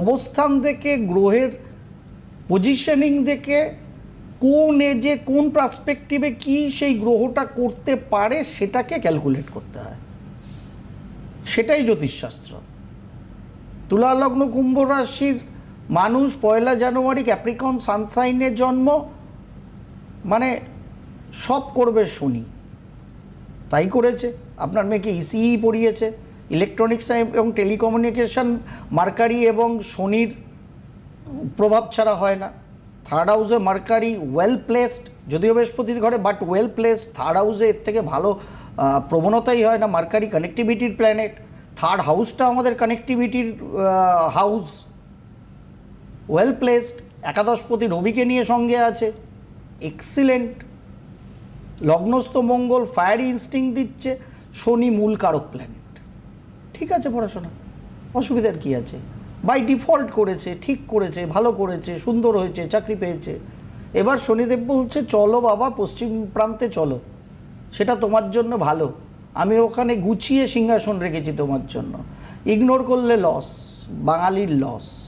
অবস্থান থেকে গ্রহের পজিশনিং দেখে, কোন এজে কোন পার্সপেক্টিভে কি সেই গ্রহটা করতে পারে সেটাকে ক্যালকুলেট করতে হয়। সেটাই জ্যোতিষশাস্ত্র। তুলালগ্ন কুম্ভ রাশির মানুষ পয়লা জানুয়ারি ক্যাপ্রিকন সানসাইনের জন্ম মানে সব করবে শনি। তাই করেছে। আপনার মেয়েকে ইসিই পড়িয়েছে। ইলেকট্রনিক্স এবং টেলিকমিউনিকেশন মার্কারি এবং শনির প্রভাব ছাড়া হয় না। থার্ড হাউসে মার্কারি ওয়েল প্লেসড যদিও বৃহস্পতির ঘরে বাট ওয়েল প্লেসড থার্ড হাউসে এর থেকে ভালো প্রবণতাই হয় না মার্কারি কানেক্টিভিটির প্ল্যানেট থার্ড হাউসটা আমাদের কানেক্টিভিটির হাউস ওয়েল প্লেসড একাদশপতি রবিকে নিয়ে সঙ্গে আছে। এক্সিলেন্ট লগ্নস্থ মঙ্গল ফায়ারি ইনস্টিং দিচ্ছে। শনি মূল কারক প্ল্যানেট ঠিক আছে পড়াশোনা। অসুবিধার কি আছে? বাই ডিফল্ট করেছে, ঠিক করেছে, ভালো করেছে, সুন্দর হয়েছে, চাকরি পেয়েছে। এবার শনিদেব বলছে, চলো বাবা, পশ্চিম প্রান্তে চলো। সেটা তোমার জন্য ভালো। আমি ওখানে গুছিয়ে সিংহাসন রেখেছি তোমার জন্য। ইগনোর করলে লস বাঙালির লস